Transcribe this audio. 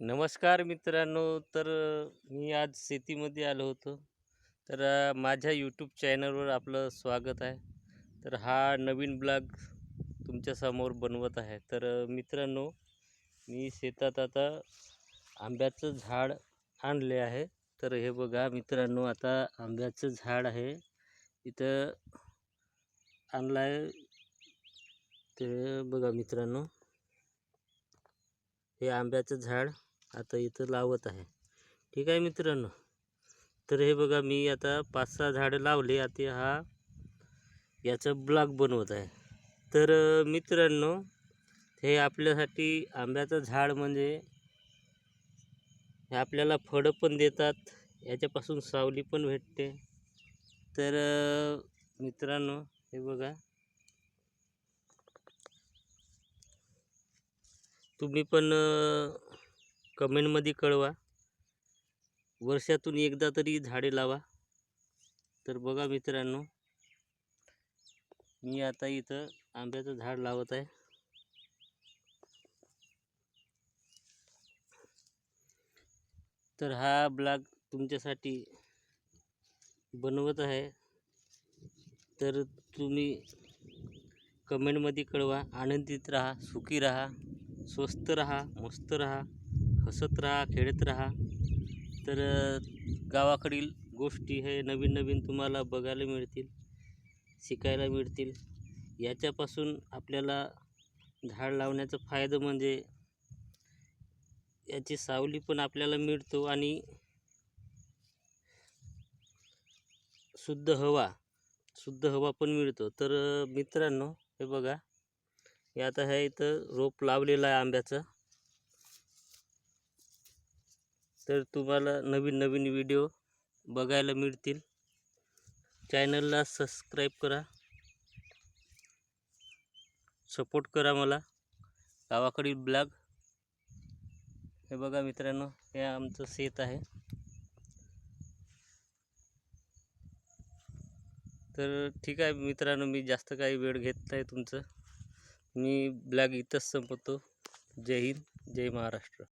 नमस्कार मित्रांनो तर मी आज शेतीमध्ये आलो होतो. तर माझ्या यूट्यूब चॅनलवर आपलं स्वागत आहे. तर हा नवीन ब्लॉग तुमच्यासमोर बनवत आहे. तर मित्रांनो मी शेतात आता आंब्याचं झाड आणले आहे. तर हे बघा मित्रांनो आता आंब्याचं झाड आहे. इथं आणलं आहे ते बघा मित्रांनो. हे आंब्याचं झाड आता इथं लावत आहे. ठीक आहे मित्रांनो. तर हे बघा मी आता पाच सहा झाडं लावले. आता हा याचं ब्लॉक बनवत आहे. तर मित्रांनो हे आपल्यासाठी आंब्याचं झाड म्हणजे हे आपल्याला फळं पण देतात. याच्यापासून सावली पण भेटते. तर मित्रांनो हे बघा. तुम्ही पण कमेंटमध्ये कळवा. वर्षातून एकदा तरी झाडे लावा. तर बघा मित्रांनो मी आता इथं आंब्याचं झाड लावत आहे. तर हा ब्लॉग तुमच्यासाठी बनवत आहे. तर तुम्ही कमेंटमध्ये कळवा. आनंदित राहा सुखी राहा स्वस्त राहा मस्त राहा. हसत राहा खेळत राहा. तर गावाकडील गोष्टी हे नवीन नवीन तुम्हाला बघायला मिळतील शिकायला मिळतील. याच्यापासून आपल्याला झाड लावण्याचा फायदा म्हणजे याची सावली पण आपल्याला मिळतो आणि शुद्ध हवा शुद्ध हवा पण मिळतो. तर मित्रांनो हे बघा. हे आता हे इथं रोप लावलेलं आहे आंब्याचं. तर तुम्हाला नवीन नवीन व्हिडिओ बघायला मिळतील. चॅनलला सबस्क्राईब करा. सपोर्ट करा मला. गावाकडील ब्लॉग. हे बघा मित्रांनो हे आमचं शेत आहे. तर ठीक आहे मित्रांनो मी जास्त काही वेळ घेत नाही तुमचं. मी ब्लॅग इथंच संपवतो. जय हिंद जय महाराष्ट्र.